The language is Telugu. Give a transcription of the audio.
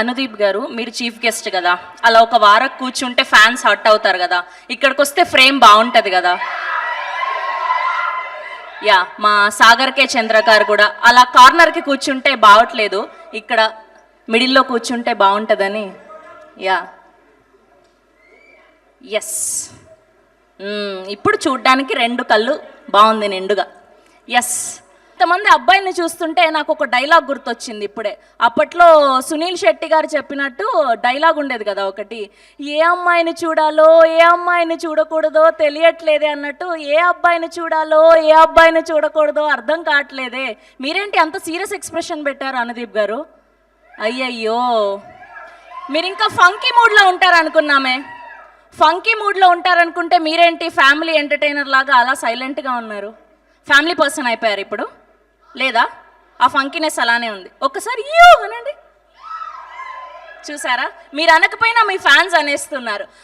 అనుదీప్ గారు మీరు చీఫ్ గెస్ట్ కదా. అలా ఒక వారం కూర్చుంటే ఫ్యాన్స్ హట్ అవుతారు కదా. ఇక్కడికి వస్తే ఫ్రేమ్ బాగుంటుంది కదా. యా మా సాగర్ కే చంద్ర గారు కూడా. అలా కార్నర్కి కూర్చుంటే బాగట్లేదు ఇక్కడ మిడిల్లో కూర్చుంటే బాగుంటుందని. యా ఎస్ hmm, ఇప్పుడు చూడ్డానికి రెండు కళ్ళు బాగుంది నిండుగా. ఎస్ ఇంతమంది అబ్బాయిని చూస్తుంటే నాకు ఒక డైలాగ్ గుర్తొచ్చింది ఇప్పుడే. అప్పట్లో సునీల్ శెట్టి గారు చెప్పినట్టు డైలాగ్ ఉండేది కదా ఒకటి ఏ అమ్మాయిని చూడాలో ఏ అమ్మాయిని చూడకూడదో తెలియట్లేదే అన్నట్టు ఏ అబ్బాయిని చూడాలో ఏ అబ్బాయిని చూడకూడదో అర్థం కావట్లేదే. మీరేంటి అంత సీరియస్ ఎక్స్ప్రెషన్ పెట్టారు అనుదీప్ గారు? అయ్యయ్యో. మీరు ఇంకా ఫంకీ మూడ్లో ఉంటారు అనుకున్నామే ఫంకీ మూడ్లో ఉంటారనుకుంటే మీరేంటి ఫ్యామిలీ ఎంటర్టైనర్ లాగా అలా సైలెంట్గా ఉన్నారు? ఫ్యామిలీ పర్సన్ అయిపోయారు ఇప్పుడు? లేదా? ఆ ఫంకీనెస్ అలానే ఉంది. ఒక్కసారి యూ అనండి. చూసారా? మీరు అనకపోయినా మీ ఫ్యాన్స్ అనేస్తున్నారు.